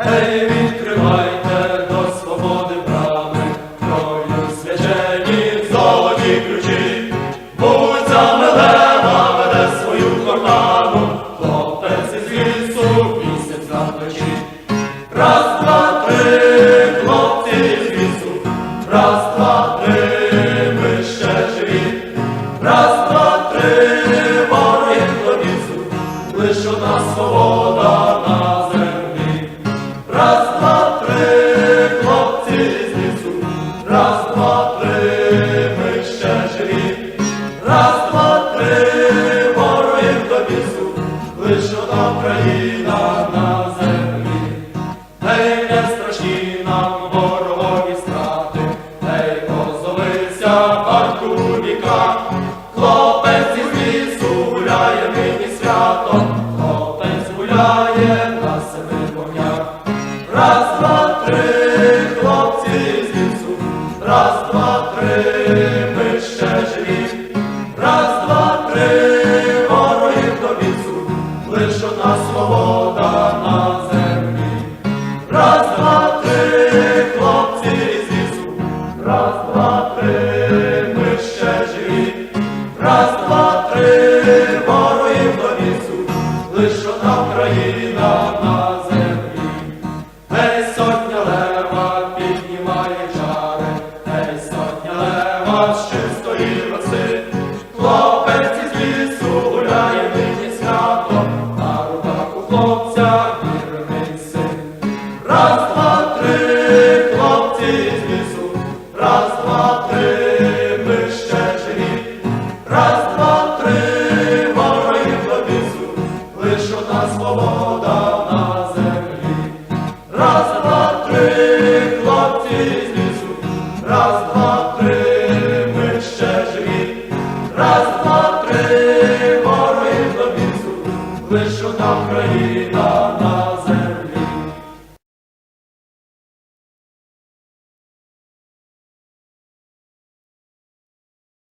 Гей, відкривайте до свободи брами, кров'ю свячені золоті ключі, вулицями лева веде свою кортану, хлопець із лісу місяць на плечі. Раз, два, три, хлопці з лісу, раз, два, три, ми ще живі. Раз, два, три, ворогів до лісу, лиш одна свобода ворогів лиш одна країна на землі. Гей, не страшні нам ворогові страти, гей, озовися, батьку віка. Хлопець із лісу гуляє нині свято, хлопець гуляє на семи конях. Раз, два, три, хлопці з лісу, раз, два, три, ми ще живі. Раз, два, три, Раз, два, три, ворогів до лісу, лиш одна Україна на землі. Гей, сотня лева піднімає чари, гей, сотня лева з чистої роси. Хлопець із лісу гуляє нині свято, на руках у хлопця вірний син. Раз, два, раз, два, три, ми ще живі. Раз, два, три, ворогів до лісу, лиш одна країна.